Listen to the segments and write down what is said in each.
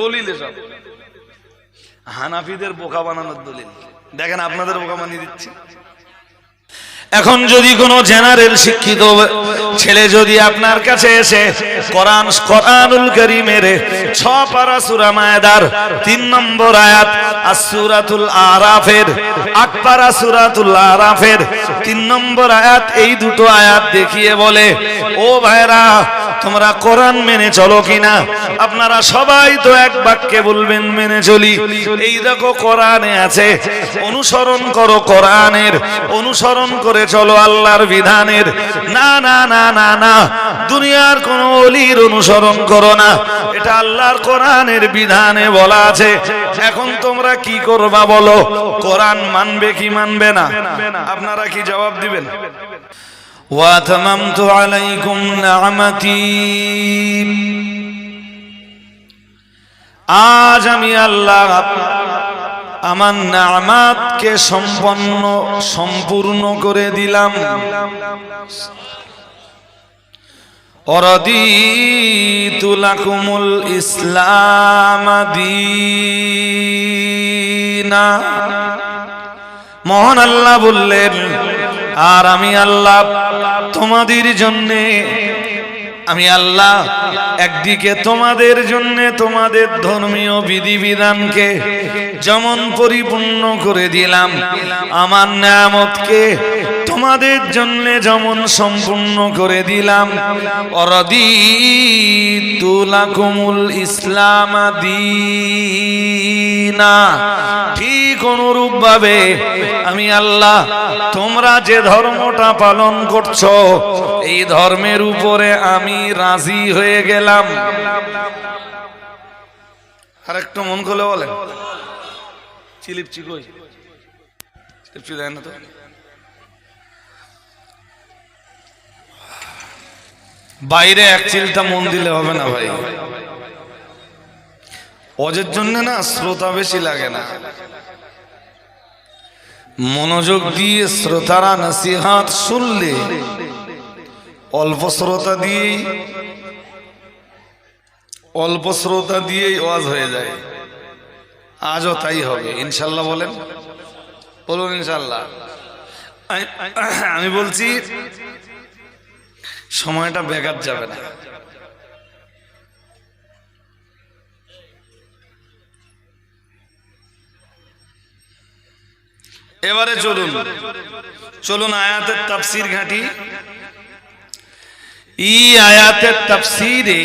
দলিল এসব হানাফিদের বোকা বানানোর দলিল। দেখেন আপনাদের বোকা বানিয়ে দিচ্ছি। এখন যদি কোনো জেনারেল শিক্ষিত ছেলে যদি আপনার কাছে এসে কোরআন কোরআনুল করিমের ছ পারা সূরা মায়দার তিন নম্বর আয়াত আর সূরাতুল আরাফের আট পারা সূরাতুল আরাফের তিন নম্বর আয়াত, এই দুটো আয়াত দেখিয়ে বলে, ও ভাইরা, তোমরা কোরআন মেনে চলো কিনা? আপনারা সবাই তো এক বাক্যে বলবেন, মেনে চলি। এই দেখো কোরআনে আছে, অনুসরণ করো কোরআনের, অনুসরণ করে চলো আল্লাহর বিধানের না না না না না দুনিয়ার কোন অলির অনুসরণ করো না এটা আল্লাহর কোরআনের বিধানে বলা আছে এখন তোমরা কি করবা বলো কোরআন মানবে কি মানবে না আপনারা কি জবাব দিবেন واتممت عليكم نعمتي আজ আমি আল্লাহ আমার নামাতকে সম্পন্ন, সম্পূর্ণ করে দিলাম। অরদিতু লাকুমুল ইসলাম দীনা। মহান আল্লাহ বললেন, আর আমি আল্লাহ তোমাদের জন্যে আমি আল্লাহ একদিকে তোমাদের জন্য তোমাদের ধর্মীয় বিধিবিধানকে যেমন পরিপূর্ণ করে দিলাম, আমার নামতকে তোমাদের জন্য যেমন সম্পূর্ণ করে দিলাম। অরদি তুলাকুমুল ইসলাম দিনা। ঠিক অনুরূপ ভাবে আমি আল্লাহ, তোমরা যে ধর্মটা পালন করছ, এই ধর্মের উপরে আমি রাজি হয়ে গেলাম। আর একটু মন খুলে বলেন। চিলিপচি কই? চিলিপচি দেয় না তো? বাইরে এক চিলটা মন দিলে হবে না ভাই। অজের জন্য না শ্রোতা বেশি লাগে না। মনোযোগ দিয়ে শ্রোতারা নসিহাত শুনলে অল্প শ্রোতা দিয়েই অল্প শ্রোতা দিয়েই ওয়াজ হয়ে যায়। আজও তাই হবে, ইনশাল্লাহ বলেন। বলুন ইনশাল্লাহ। আমি- বলছি, সময়টা বেকার যাবে না। এবারে চলুন চলুন আয়াতের তাফসির ঘাঁটি। ই আয়াতের তাফসিরে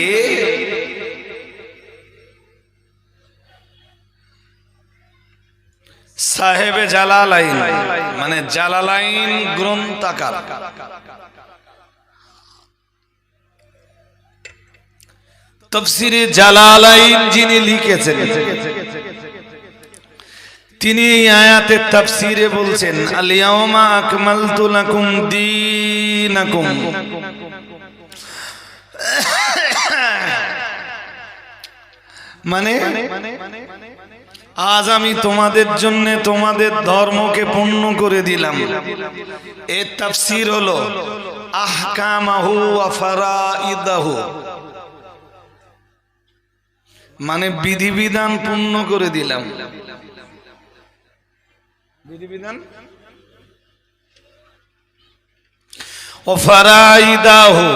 সাহেবে জালালাইন মানে জালালাইন গ্রন্থাকার তফসিরে জালালাইন যিনি লিখেছেন, তিনি এই আয়াতের তাফসিরে বলছেন আলিয়াউমা আকমালতু লাকুম দীনাকুম। মানে? আজ আমি তোমাদের জন্য তোমাদের ধর্মকে পূর্ণ করে দিলাম। এর তাফসির হলো, আহকামাহু ওয়া ফারাইদাহু মানে বিধিবিধান পূর্ণ করে দিলাম। বিধিবিধান? ও ফারাইদাহু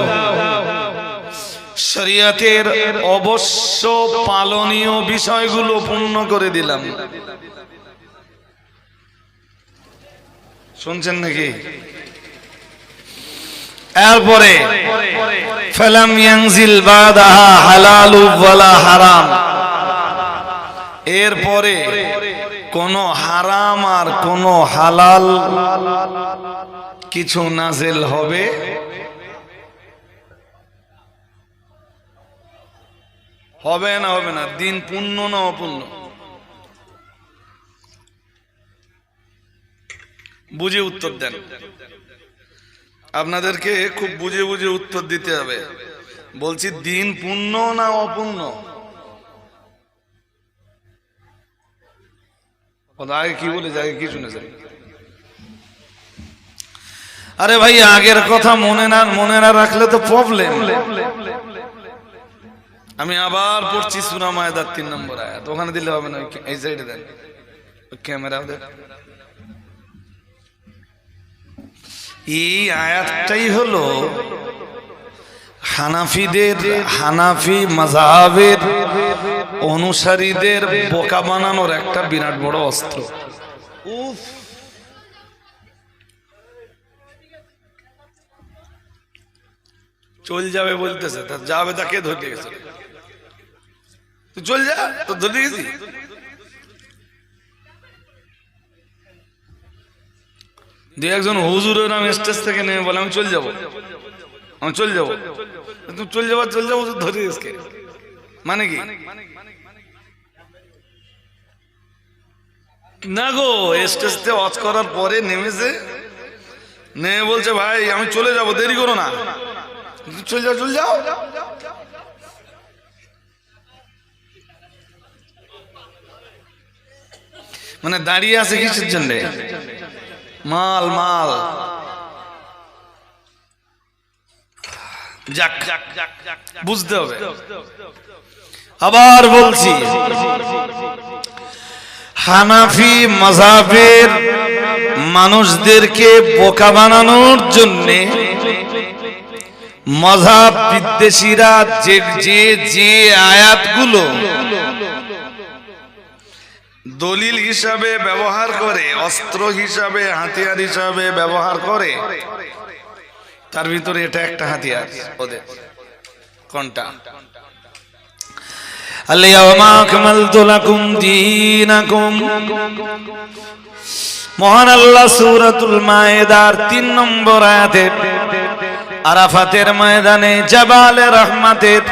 শরিয়তের অবশ্য পালনীয় বিষয়গুলো পূর্ণ করে দিলাম। শুনছেন নাকি? এরপরে, ফেলাম ইয়াংজিল বাদাহা হালালু ওয়ালা হারাম। এরপরে, কোন হারাম আর কোন হালাল কিছু নাজেল হবে। হবে না হবে না। দিন পূর্ণ না অপূর্ণ। বুঝে উত্তর দেন। আপনাদেরকে খুব বুঝে বুঝে উত্তর দিতে হবে। বলছি, দিন পূর্ণ না অপূর্ণ? আগে কি বলে আগে কি শুনেছেন? আরে ভাই, আগের কথা মনে না মনে না রাখলে তো প্রবলেম আমি আবার পড়ছি সুরা মায়দার তিন নম্বর আয়াত। ওখানে দিলে হবে না এই সাইডে দেন। ক্যামেরা দেন। এই আয়াতটাই হলো হানাফিদের হানাফি মাজাহাবের অনুসারীদের বোকা বানানোর একটা বিরাট বড় অস্ত্র। উফ। চল যাবে বলতেছে তা যাবে তাকে ধরতে গেছে। তুই চল যা তো ধরতে গেছি। দু একজন হুজুরের নাম স্টেজ থেকে নেমে বলে, আমি চল যাব। আমি চল যাব। তুমি চল যাবার, চল যাব ধরে গেছে। মানে কি? না গো স্টেজ অচ করার পরে নেমেছে। নেমে বলছে, ভাই, আমি চলে যাব, দেরি করো না। চলে যাও চলে যাও। মানে দাঁড়িয়ে আছে কিসের জন্য? মাল মাল। যাক বুঝতে হবে। আবার বলছি, হানাফি মাজাবের মানুষদেরকে বোকা বানানোর জন্যে মজাব বিদ্বেষীরা যে যে আয়াতগুলো দলিল হিসাবে ব্যবহার করে, অস্ত্র হিসাবে, হাতিয়ার হিসাবে ব্যবহার করে। তার ভিতরে এটা একটা হাতিয়ার, ওদের। কোনটা? মহান আল্লাহ সুরাতুল মায়েদার তিন নম্বর আয়াতে আরাফাতের ময়দানে জাবালে রহমাতের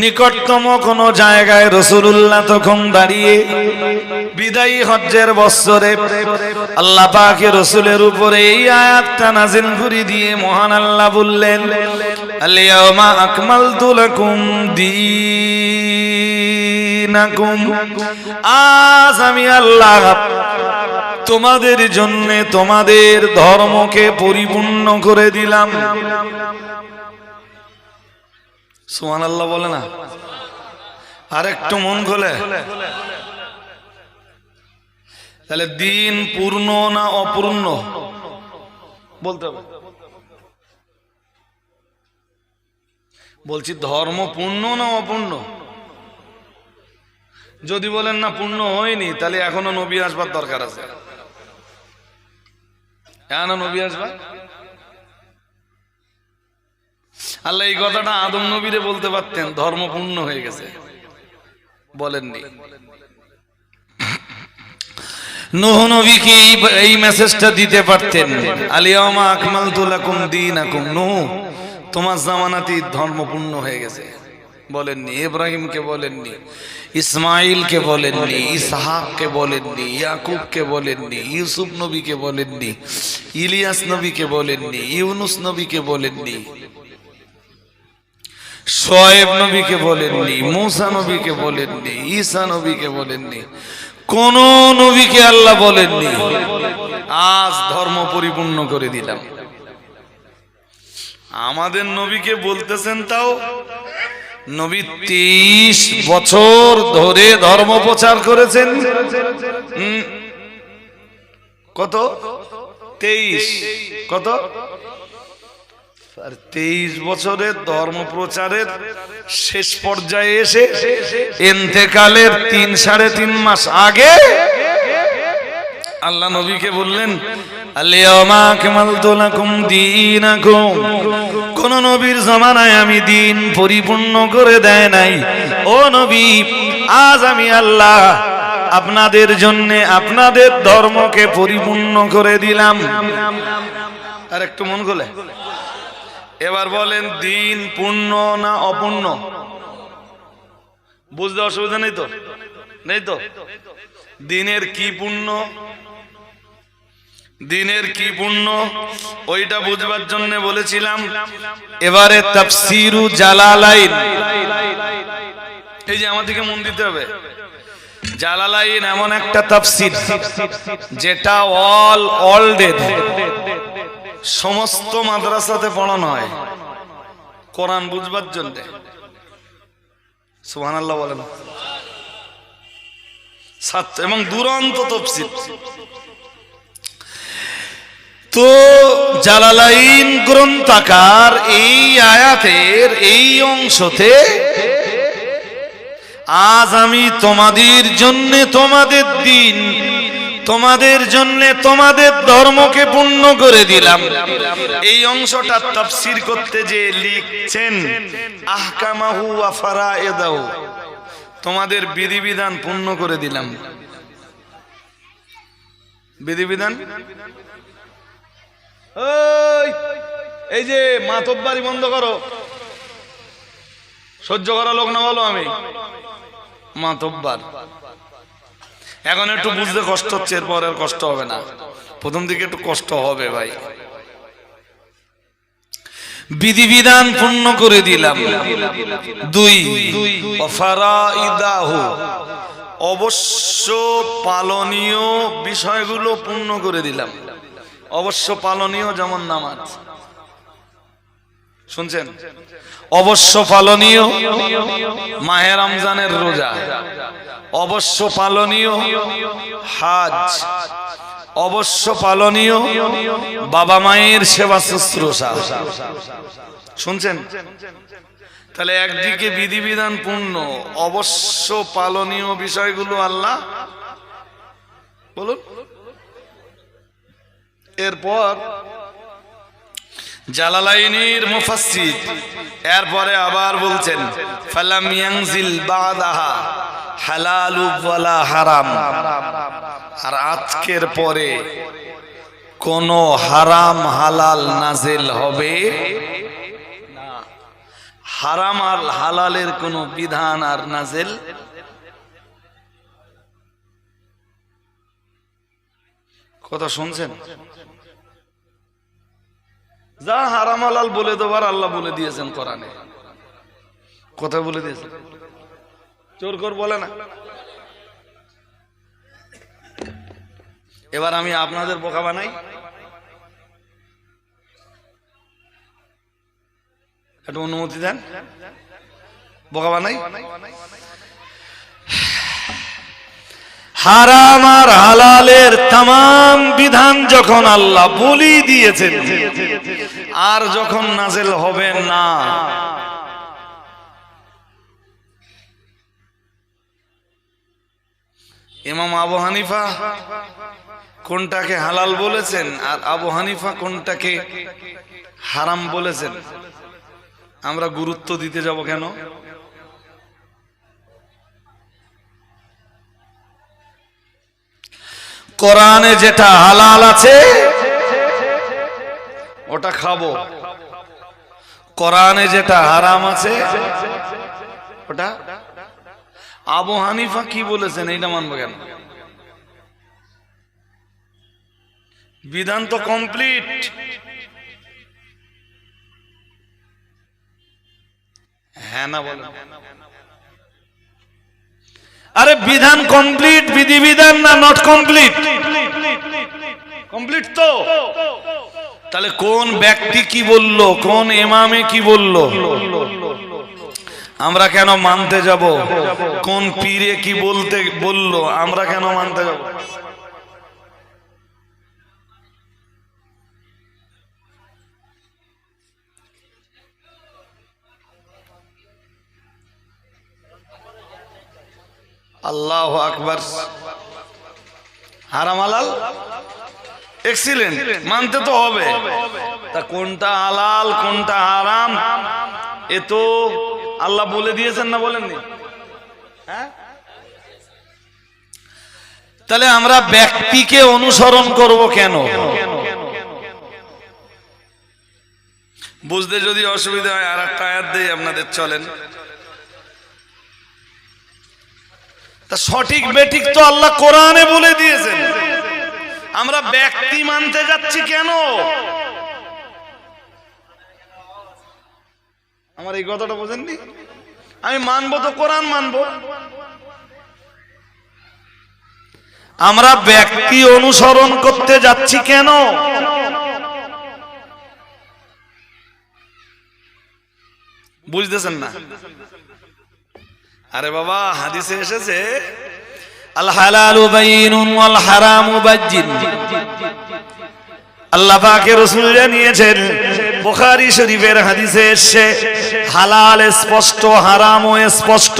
নিকটতম কোন জায়গায় রসুল্লাহ তখন দাঁড়িয়ে বিদায়ী হজ্জের বৎসরে আল্লাহ পাকে রসুলের উপরে এই আয়াতটা নাজিল ঘুরি দিয়ে মহান আল্লাহ বললেন আলিয়ামা আকমালতু লাকুম দীনাকুম। আজ আমি আল্লাহ তোমাদের জন্য তোমাদের ধর্মকে পরিপূর্ণ করে দিলাম। সুমান আল্লাহ বলে না? আর একটু মন খোলে। তাহলে দিন পূর্ণ না অপূর্ণ? বলতে হবে। বলছি ধর্ম পূর্ণ না অপূর্ণ? যদি বলেন না পূর্ণ হয়নি, তাহলে এখনও নবী আসবার দরকার আছে। এখনও নবী আসবার আল্লাহ এই কথাটা আদম নবীরে বলতে পারতেন ধর্ম পূর্ণ হয়ে গেছে। বলেননি। এই মেসেজটা দিতে পারতেন তোমার জামানাতি ধর্ম পূর্ণ হয়ে গেছে। বলেননি, ইব্রাহিমকে বলেননি ইসমাইলকে বলেননি, ইসহাককে বলেননি, ইয়াকুবকে বলেননি, ইউসুফ নবীকে বলেননি, ইলিয়াস নবীকে বলেননি, ইউনুস নবীকে বলেননি, শোয়েব নবীকে বলেননি, মুসা নবীকে বলেননি, ঈসা নবীকে বলেননি, কোন নবীকে আল্লাহ বলেননি। আজ ধর্ম পরিপূর্ণ করে দিলাম। আমাদের নবীকে বলতেছেন তাও নবী তেইশ বছর ধরে ধর্ম প্রচার করেছেন। কত? তেইশ। কত? আর তেইশ বছরের ধর্ম প্রচারের শেষ পর্যায়ে এসে এন্তেকালের তিন সাড়ে তিন মাস আগে আল্লাহ নবীকে বললেন কোন নবীর জমানায় আমি দিন পরিপূর্ণ করে দেয় নাই। ও নবী, আজ আমি আল্লাহ আপনাদের জন্য আপনাদের ধর্মকে পরিপূর্ণ করে দিলাম। আর একটু মন খোলে এবার বলেন, দিন পূর্ণ না অপূর্ণ? বুঝতে অসুবিধা নেই তো? নেই তো? দিনের কি পূর্ণ? দিনের কি পূর্ণ ওইটা বুঝবার জন্য বলেছিলাম। এবারে তাফসিরু জালালাইন। এই যে আমাদেরকে মন দিতে হবে। জালালাইন এমন একটা তাফসির যেটা অল অল ডে সমস্ত মাদ্রাসাতে পড়ানো হয়। কোরআন বুঝবার জন্য। সুহান আল্লাহ বলেন। সাত এবং দুরন্ত তফসিল তো জালালাইন গ্রন্থাকার এই আয়াতের এই অংশতে, আজ আমি তোমাদের জন্য তোমাদের দিন, তোমাদের জন্য তোমাদের ধর্মকে পূর্ণ করে দিলাম। এই অংশটা তাফসির করতে যে লিখছেন, আহকামাহু ওয়া ফারায়েদাহু, তোমাদের বিধিবিধান পূর্ণ করে দিলাম। বিধিবিধান? এই যে মাতব্বারি বন্ধ করো। সহ্য করা লোক না বলো আমি। মাতব্বার এখন একটু বুঝতে কষ্ট হচ্ছে, এরপর আর কষ্ট হবে না। প্রথম দিকে একটু কষ্ট হবে ভাই। বিধিবিধান পূর্ণ করে দিলাম। দুই অবশ্য পালনীয় বিষয়গুলো পূর্ণ করে দিলাম। অবশ্য পালনীয় যেমন নামাজ। শুনছেন? অবশ্য পালনীয় মাহে রমজানের রোজা। অবশ্য পালনীয় হাজ। অবশ্য পালনীয় বাবা মায়ের সেবা শুশ্রূষা। শুনছেন? তাহলে একদিকে বিধিবিধান পূর্ণ, অবশ্য পালনীয় বিষয়গুলো আল্লাহ বলুন। এরপর জালালাইনির মুফাসসির এরপরে আবার বলছেন, ফালাম ইয়ানজিল বাদাহা হালালু ওয়ালা হারাম। আর আজকের পরে কোন হারাম হালাল নাজিল হবে না। হারাম আর হালালের কোন বিধান আর নাজিল কথা শুনছেন? যা হারাম হালাল বলে দেবার আল্লাহ বলে দিয়েছেন কোরআনে। কথা বলে দিয়েছেন। চোর কর বলে না। এবার আমি আপনাদের বোকা বানাই। একটু অনুমতি দেন। বোকা বানাই। হারাম আর হালালের তাম বিধান যখন আল্লাহ বলি দিয়েছেন, আর যখন নাজেল হবে না। ইমাম আবু হানিফা কোনটাকে হালাল বলেছেন, আর আবু হানিফা কোনটাকে হারাম বলেছেন? আমরা গুরুত্ব দিতে যাব কেন? কোরআনে যেটা হালাল আছে, ওটা খাব। কোরআনে যেটা হারাম আছে, ওটা? আবু হানিফা কি বলেছেন, এইটা মানবো কেন? বিধান তো কমপ্লিট। হ্যাঁ না বলেন। আরে বিধান কমপ্লিট বিধিবিধান না নট কমপ্লিট কমপ্লিট তো। তাহলে কোন ব্যক্তি কি বলল? কোন এমামে কি বলল? আমরা কেন মানতে যাব? কোন পীরে কি বলতে বলল? আমরা কেন মানতে যাব? আল্লাহ আকবর। হারাম হালাল এক্সিলেন্ট মানতে তো হবে। তা কোনটা হালাল, কোনটা হারাম, এ তো আল্লাহ বলে দিয়েছেন না বলেননি? হ্যাঁ? তাহলে আমরা ব্যক্তিকে অনুসরণ করব কেন? বুঝতে যদি অসুবিধা হয় আর একটা আয়াত দিয়ে আপনাদের চলেন। তা সঠিক বেঠিক তো আল্লাহ কোরআনে বলে দিয়েছেন। আমরা ব্যক্তি মানতে যাচ্ছি কেন? আমার এই কথাটা বোঝেননি? আমি মানবো তো, কোরআন মানবো। আমরা ব্যক্তি অনুসরণ করতে যাচ্ছি কেন? বুঝতেছেন না? আরে বাবা, হাদিসে এসেছে হালালু হারামু আল্লাহ রাসূল জানিয়েছেন বুখারী শরীফের হাদিসে এসেছে, হালাল স্পষ্ট হারামও স্পষ্ট।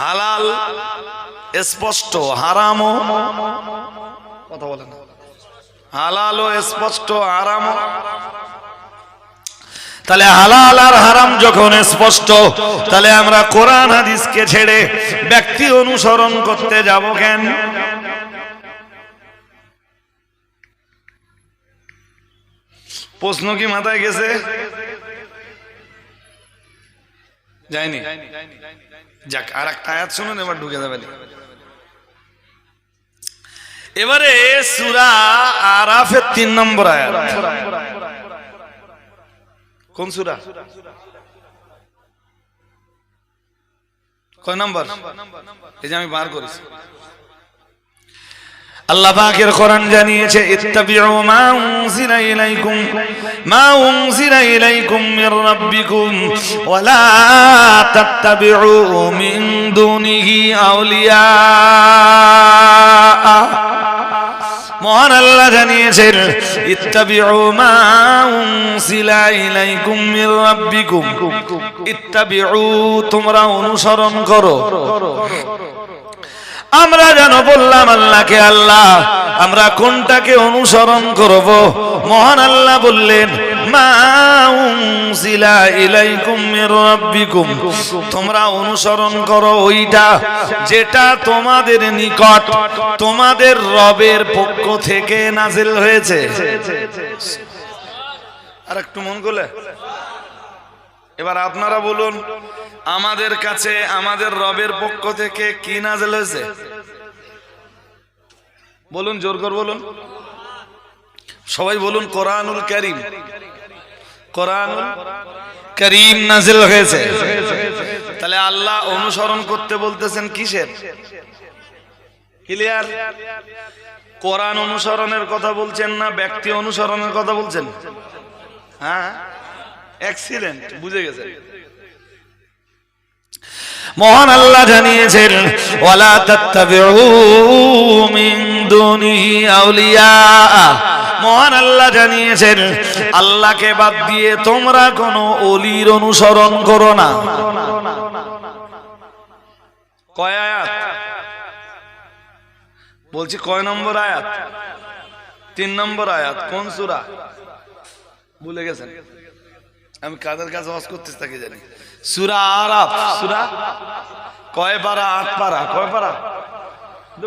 হালাল স্পষ্ট কথা বলেন। হালালও স্পষ্ট হারামও তাহলে হালাল আর হারাম যখন স্পষ্ট তাহলে আমরা কোরআন হাদিসকে ছেড়ে ব্যক্তি অনুসরণ করতে যাব কেন? প্রশ্ন কি মাথায় গেছে? যায়নি। যাক আর একটা আয়াত শুনুন এবার ঢুকে যাবেন এবারে সুরা আরাফের তিন নম্বর আয়াত। কোন সুরা? কয় নম্বর? এই যে আমি বার করেছি। আল্লাহ পাকের কোরআন জানিয়েছে, ইত্তাবিউ মা ইলাইকুম, মা উনজিলা ইলাইকুম মির রাব্বিকুম ওয়া লা তাত্তাবিউ মিন দুনিহি আউলিয়া মহান আল্লাহ জানিয়েছেন মা তোমরা অনুসরণ করো। আমরা যেন বললাম, আল্লাহকে আল্লাহ, আমরা কোনটাকে অনুসরণ করব? মহান আল্লাহ বললেন তোমরা অনুসরণ করো ওইটা যেটা তোমাদের নিকট, তোমাদের রবের পক্ষ থেকে নাজিল হয়েছে। আর একটু মন করলে এবার আপনারা বলুন, আমাদের কাছে আমাদের রবের পক্ষ থেকে কি নাজেল হয়েছে? বলুন, জোর কর বলুন। সবাই বলুন, কোরআনুল করিম। কোরআনুল করিম নাজিল হয়েছে। তাহলে আল্লাহ অনুসরণ করতে বলতেছেন কিসের? ক্লিয়ার কোরআন অনুসরণের কথা বলছেন না, ব্যক্তি অনুসরণের কথা বলছেন? হ্যাঁ? এক্সিলেন্ট বুঝে মহান আল্লাহ জানিয়েছেন, ওয়ালা তাত্তাবিউ মিন আউলিয়া। মহান আল্লাহ জানিয়েছেন, আল্লাহকে বাদ দিয়ে তোমরা কোনো অলির অনুসরণ করো না। কয় আয়াত? বলছি কয় নম্বর আয়াত? তিন নম্বর আয়াত, কোন সুরা? ভুলে গেছেন? আমি কাদের কাছে ওয়াজ করতে থাকি জানি? সুরা আরাফ। সুরা? কয় পারা? আট পারা? কয় পারা?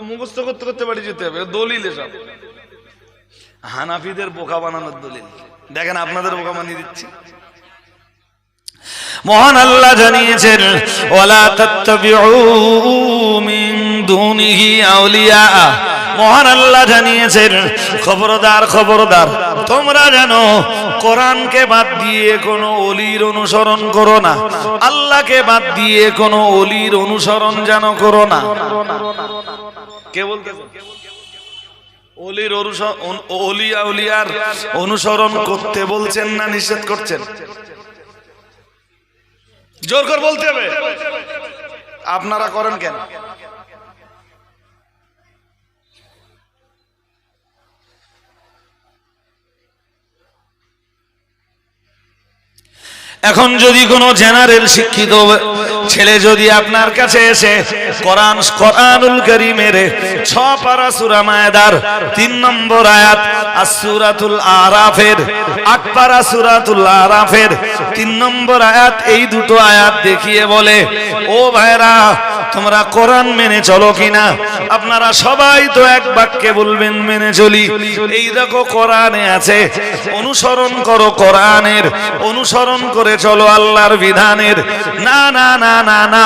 মুখস্থ করতে করতে বাড়ি যেতে হবে দলিল এসব। হানাফিদের বোকা বানানোর দলিল। দেখেন আপনাদের বোকা বানিয়ে দিচ্ছি। মহান আল্লাহ জানিয়েছেন তাত্তাবিউ মিন আউলিয়া। মহান আল্লাহ জানিয়েছেন, খবরদার খবরদার, তোমরা জানো কোরআনকে বাদ দিয়ে কোনো অলির অনুসরণ করো না। আল্লাহকে বাদ দিয়ে কোনো অলির অনুসরণ যেন করো না। কে বলতেছে? অলির অলিয়া উলিয়ার অনুসরণ করতে বলছেন না নিষেধ করছেন? জোর করে বলতে হবে। আপনারা করেন কেন? এখন যদি কোনো জেনারেল শিক্ষিত ছেলে যদি আপনার কাছে এসে কোরআন, কোরআনুল করিমের ছ পারা সূরা মায়দার তিন নম্বর আয়াত আসুরাতুল আরাফের আট পারা সূরাতুল আরাফের তিন নম্বর আয়াত, এই দুটো আয়াত দেখিয়ে বলে, ও ভাইরা, তোমরা কোরআন মেনে চলো কিনা? আপনারা সবাই তো এক বাক্যে বলবেন, মেনে চলি। এই দেখো কোরআনে আছে, অনুসরণ করো কোরআনের, অনুসরণ করে চলো আল্লাহর বিধানের। না না না না না,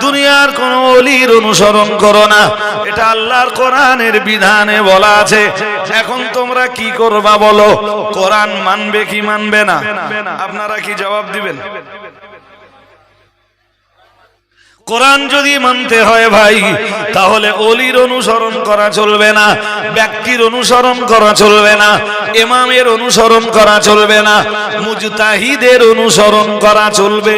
দুনিয়ার কোন অলির অনুসরণ করো না। এটা আল্লাহর কোরআনের বিধানে বলা আছে। এখন তোমরা কি করবা বলো? কোরআন মানবে কি মানবে না? আপনারা কি জবাব দিবেন? কোরআন যদি মানতে হয় ভাই, তাহলে অলির অনুসরণ করা চলবে না, ব্যক্তির অনুসরণ করা চলবে না এমামের অনুসরণ করা চলবে না, মুজতাহিদের অনুসরণ করা চলবে।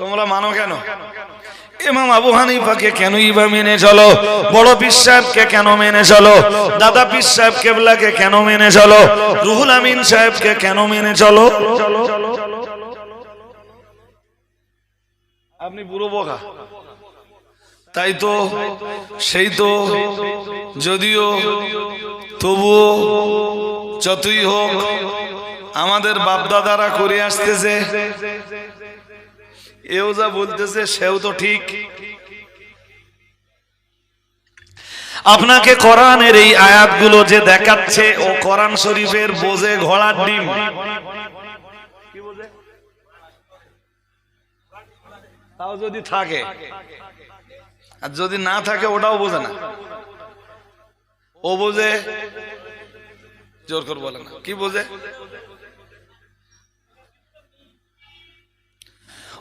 তোমরা মানো কেন? এমাম আবু হানিফাকে কেন ইবা মেনে চলো? বড় পীর সাহেবকে কেন মেনে চলো? দাদা পীর সাহেব কেবলাকে কেন মেনে চলো? রুহুল আমিন সাহেবকে কেন মেনে চলো চলো? আপনি বুড়ো বোকা তাই তো, সেই তো, যদিও তবুও যতই হোক, আমাদের বাপদাদারা করে আসতেছে। এও যা বলতেছে, সেও তো ঠিক। আপনাকে কোরআনের এই আয়াতগুলো যে দেখাচ্ছে, ও কোরআন শরীফের বোঝে ঘোড়ার ডিম কি বোঝে? তাও যদি থাকে। আর যদি না থাকে, ওটাও বোঝে না। ও বোঝে, জোর করে বলে না। কি বোঝে?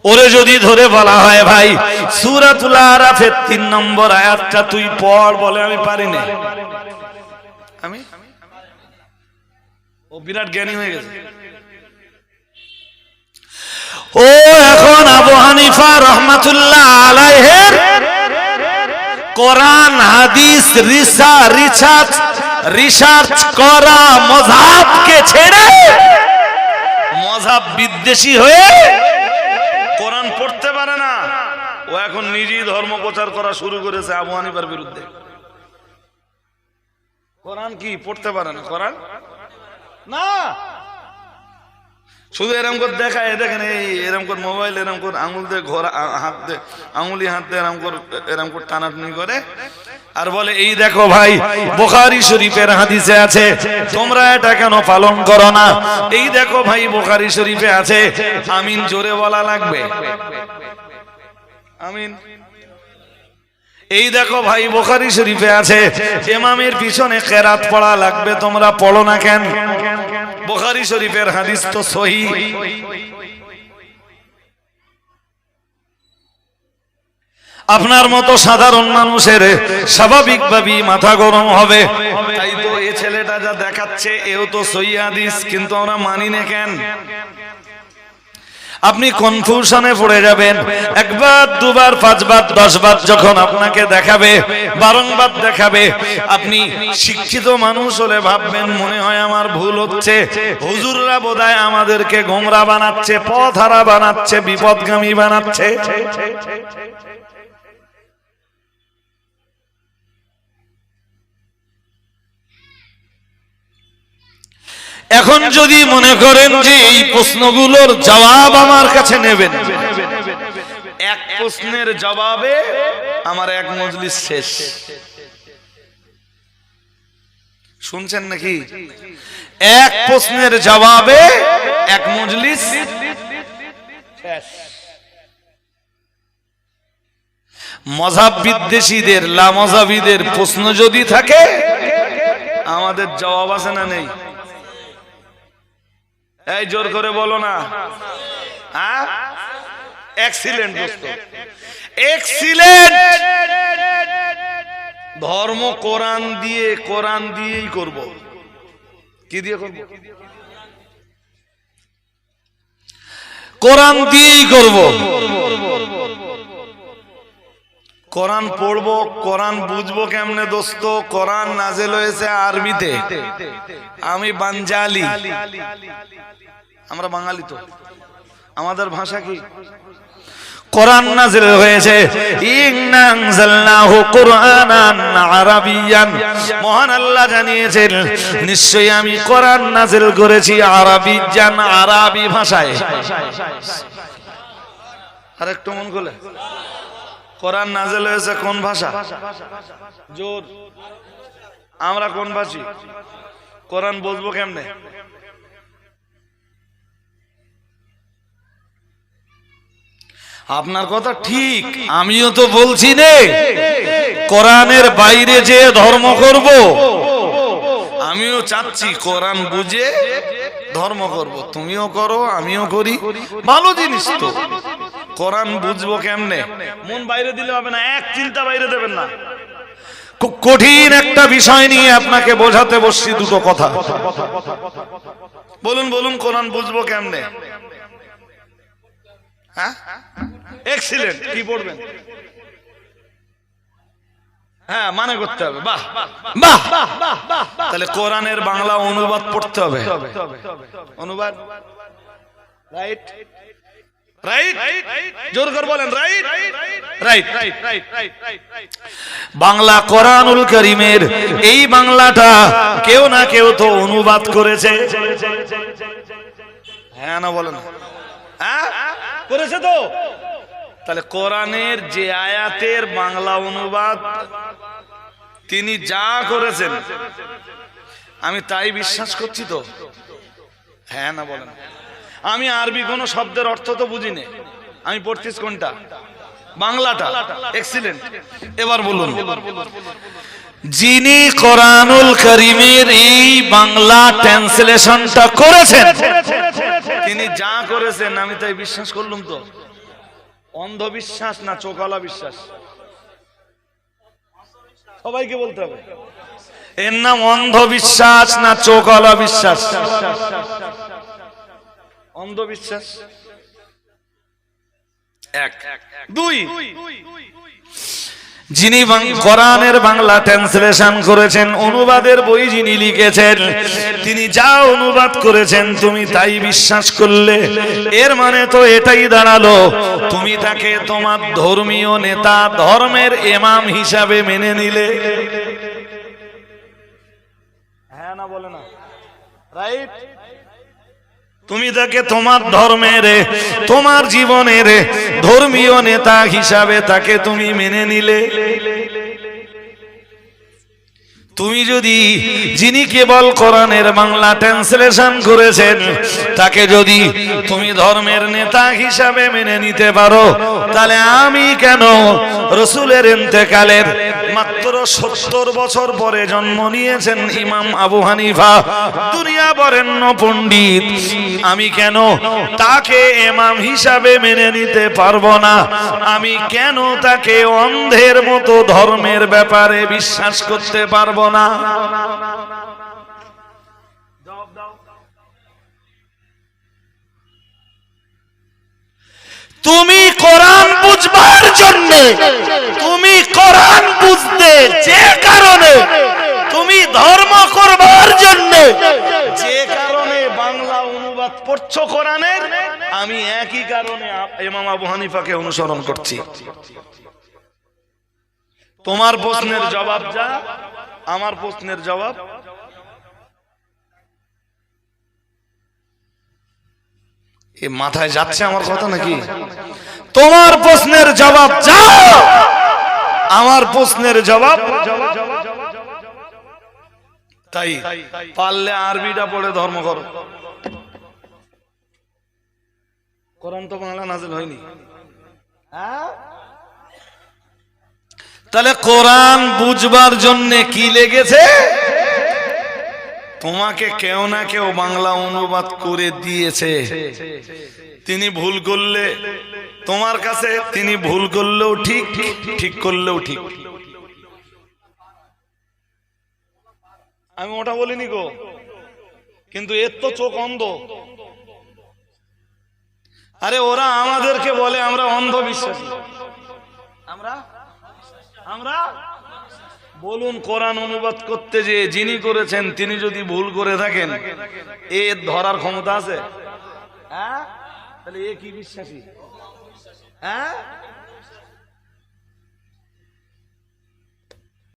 ওরে যদি ধরে বলা হয় ভাই, সুরাতুল আরাফের তিন নম্বর আয়াতটা তুই পড় বলে আমি পারি না। আমি? ও বিরাট জ্ঞানী হয়ে গেছে। ও এখন আবু হানিফা রহমাতুল্লাহ আলাইহের কোরআন, হাদিস, রিসা রিসার্চ রিসার্চ করা মজাবকে ছেড়ে মজাব বিদ্বেষী হয়ে কোরআন পড়তে পারে না। ও এখন নিজেই ধর্ম প্রচার করা শুরু করেছে আবু হানিফার বিরুদ্ধে। কোরআন কি? পড়তে পারে না কোরআন? না! শুধু এরম করে দেখায়, দেখেন এই এরম করে মোবাইল, এরম করে আঙুল দিয়ে ঘোরা হাত দিয়ে, আঙুলি হাত দিয়ে এরকম করে এরকম করে টানাটানি করে। আর বলে, এই দেখো ভাই, বোখারি শরীফের হাদিসে আছে, তোমরা এটা কেন পালন করো না? এই দেখো ভাই, বোখারি শরীফে আছে, আমিন জোরে বলা লাগবে। আমিন। এই দেখো ভাই, বোখারি শরীফে আছে, ইমামের পিছনে কেরাত পড়া লাগবে, তোমরা পড়ো না কেন? বোখারি শরীফের হাদিস তো সহি। আপনার মতো সাধারণ মানুষের স্বাভাবিকভাবেই মাথা গরম হবে। তাই তো এ ছেলেটা যা দেখাচ্ছে, এও তো সহি হাদিস, কিন্তু আমরা মানি না কেন? আপনি কনফিউশনে পড়ে যাবেন। একবার, দুবার, পাঁচবার, দশবার যখন আপনাকে দেখাবে, বারংবার দেখাবে, আপনি শিক্ষিত মানুষ হলে ভাববেন, মনে হয় আমার ভুল হচ্ছে। হুজুররা বোধহয় আমাদেরকে গোমরা বানাচ্ছে পথ হারা বানাচ্ছে, বিপদগামী বানাচ্ছে। এখন যদি মনে করেন যে এই প্রশ্নগুলোর জবাব আমার কাছে নেবেন। এক প্রশ্নের জবাবে আমার এক মজলিস শেষ। শুনছেন নাকি? এক প্রশ্নের জবাবে এক মজলিস মজাব বিদ্বেষীদের লামজাবিদের প্রশ্ন যদি থাকে, আমাদের জবাব আছে না নেই? এই জোর করে বলো না। ধর্ম কোরআন দিয়ে, কোরআন দিয়েই করব। কি দিয়ে করব? কোরআন দিয়েই করব। কোরআন পড়ব, কোরআন বুঝব কেমনে দোস্ত? কোরআন নাজেল হয়েছে আরবিতে। আমি বাঞ্জালি আমরা বাঙালি তো। আমাদের ভাষা কি? কোরআন নাজিল হয়েছে। মহান আল্লাহ জানিয়েছেন, নিশ্চয়ই আমি কোরআন নাজিল করেছি আরাবিয়ান, আরবি ভাষায়। আরেকটু মন করলে কোরআন নাজিল হয়েছে কোন ভাষা? জোর। আমরা কোন ভাষী? কোরআন বুঝব কেমনে? আপনার কথা ঠিক, আমিও তো বলছি নে। কোরআনের বাইরে যে ধর্ম করব, আমিও চাচ্ছি কোরআন বুঝে ধর্ম করব। তুমিও করো, আমিও করি। ভালো জিনিস তো। কোরআন বুঝব কেমনে? মন বাইরে দিলে হবে না এক চিন্তা বাইরে দেবেন না। খুব কঠিন একটা বিষয় নিয়ে আপনাকে বোঝাতে বসছি দুটো কথা। বলুন বলুন কোরআন বুঝব কেমনে? হ্যাঁ? এক্সিলেন্ট কি পড়বেন? হ্যাঁ মানে করতে হবে বাহ। বাহ! তাহলে কোরআনের বাংলা অনুবাদ পড়তে হবে। অনুবাদ? রাইট রাইট জোর করে বলেন রাইট রাইট বাংলা কোরআনুল করিমের এই বাংলাটা কেউ না কেউ তো অনুবাদ করেছে। হ্যাঁ না বলেন। হ্যাঁ? করেছে তো। তাহলে কোরআনের যে আয়াতের বাংলা অনুবাদ তিনি যা করেছেন আমি তাই বিশ্বাস করছি তো। হ্যাঁ না বলেন। আমি আরবি কোন শব্দের অর্থ তো বুঝি নে। আমি পড়তিস কোনটা? বাংলাটা। এক্সিলেন্ট এবার বলুন। যিনি কোরআনুল করিমের এই বাংলা ট্রান্সলেশনটা করেছেন, তিনি যা করেছেন, আমি তাই বিশ্বাস করলাম তো। অন্ধবিশ্বাস না চোখালা বিশ্বাস? সবাইকে বলতে হবে। এর নাম অন্ধবিশ্বাস না চোখালা বিশ্বাস? অন্ধবিশ্বাস। এক। দুই। যিনি কোরআনের বাংলা ট্রান্সলেশন করেছেন, অনুবাদের বই যিনি লিখেছেন, তিনি যা অনুবাদ করেছেন, তুমি তাই বিশ্বাস করলে। এর মানে তো এটাই দাঁড়াল, তুমি তাকে তোমার ধর্মীয় নেতা, ধর্মের এমাম হিসাবে মেনে নিলে। হ্যাঁ না বলে না। রাইট তুমি তাকে তোমার ধর্মের তোমার জীবনের ধর্মীয় নেতা হিসাবে তাকে তুমি মেনে নিলে। তুমি যদি যিনি কেবল কোরআনের বাংলা ট্রান্সলেশন করেছেন, তাকে যদি তুমি ধর্মের নেতা হিসাবে মেনে নিতে পারো, তাহলে আমি কেন রসুলের ইন্তেকালের মাত্র সত্তর বছর পরে জন্ম নিয়েছেন ইমাম আবু হানিফা, দুনিয়া বরেণ্য পণ্ডিত, আমি কেন তাকে এমাম হিসাবে মেনে নিতে পারব না? আমি কেন তাকে অন্ধের মতো ধর্মের ব্যাপারে বিশ্বাস করতে পারব না। তুমি কোরআন বুঝবার জন্য, তুমি কোরআন বুঝতে যে কারণে, তুমি ধর্ম করবার জন্য, যে কারণে বাংলা অনুবাদ পড়ছো কোরআনের, আমি একই কারণে ইমাম আবু হানিফাকে অনুসরণ করছি। তোমার প্রশ্নের জবাব যা, আমার প্রশ্নের জবাব। এ মাথায় যাচ্ছে আমার কথা নাকি? তোমার প্রশ্নের জবাব যা, আমার প্রশ্নের জবাব। তাই পারলে আরবিটা পড়ে ধর্ম করো। কোরআন তো বাংলা নাজিল হয়নি। হ্যাঁ? তাহলে কোরআন বুঝবার জন্য কি লেগেছে? তোমাকে কেউ না কেউ বাংলা অনুবাদ করে দিয়েছে। তিনি ভুল করলে, তোমার কাছে তিনি ভুল করলেও ঠিক ঠিক করলেও ঠিক। আমি ওটা বলিনি গো। কিন্তু এর তো চোখ অন্ধ। আরে ওরা আমাদেরকে বলে আমরা অন্ধবিশ্বাসী। আমরা? আমরা বলুন, কোরআন অনুবাদ করতে যে যিনি করেছেন, তিনি যদি ভুল করে থাকেন, এ ধরার ক্ষমতা আছে? হ্যাঁ? তাহলে এ কি বিশ্বাসী? হ্যাঁ?